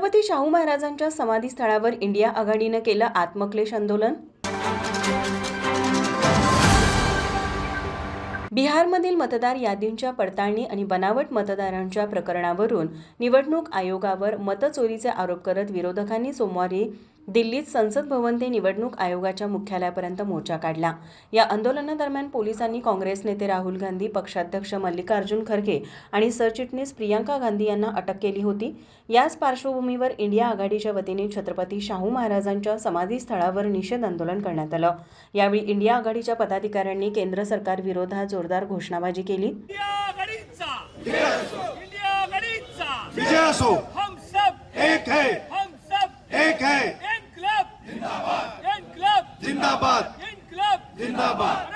छत्रपती शाहू महाराजांच्या समाधीस्थळावर इंडिया आघाडीनं केलं आत्मक्लेश आंदोलन? बिहारमधील मतदार यादींच्या पडताळणी आणि बनावट मतदारांच्या प्रकरणावरून निवडणूक आयोगावर मतचोरीचे आरोप करत विरोधकांनी सोमवारी दिल्लीत संसद भवन ते निवडणूक आयोगाच्या मुख्यालयापर्यंत मोर्चा काढला. या आंदोलनादरम्यान पोलिसांनी काँग्रेस नेते राहुल गांधी पक्षाध्यक्ष मल्लिकार्जुन खरगे आणि सरचिटणीस प्रियांका गांधी यांना अटक केली होती. याच पार्श्वभूमीवर इंडिया आघाडीच्या वतीने छत्रपती शाहू महाराजांच्या समाधीस्थळावर निषेध आंदोलन करण्यात आलं. यावेळी इंडिया आघाडीच्या पदाधिकाऱ्यांनी केंद्र सरकार विरोधात जोरदार घोषणाबाजी केली. इंडिया आघाडीचा! इंडिया आघाडीचा! विजय असो. हम सब एक है. हम सब एक है. जिंदाबाद. जिंदाबाद.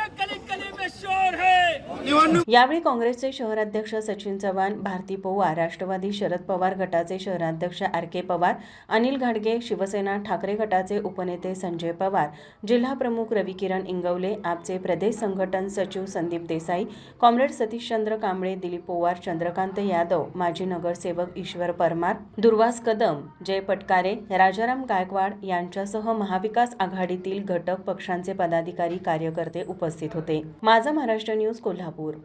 यावेळी काँग्रेसचे शहराध्यक्ष सचिन चव्हाण भारती पवार राष्ट्रवादी शरद पवार गटाचे शहराध्यक्ष आर के पवार अनिल घाडगे शिवसेना ठाकरे गटाचे उपनेते संजय पवार जिल्हा प्रमुख रवी किरण इंगवले आपचे प्रदेश संघटन सचिव संदीप देसाई कॉम्रेड सतीशचंद्र कांबळे दिलीप पवार चंद्रकांत यादव माजी नगरसेवक ईश्वर परमार दुर्वास कदम जय पटकारे राजाराम गायकवाड यांच्यासह महाविकास आघाडीतील घटक पक्षांचे पदाधिकारी कार्यकर्ते उपस्थित होते. माझा महाराष्ट्र न्यूज कोल्हापूर. sabor.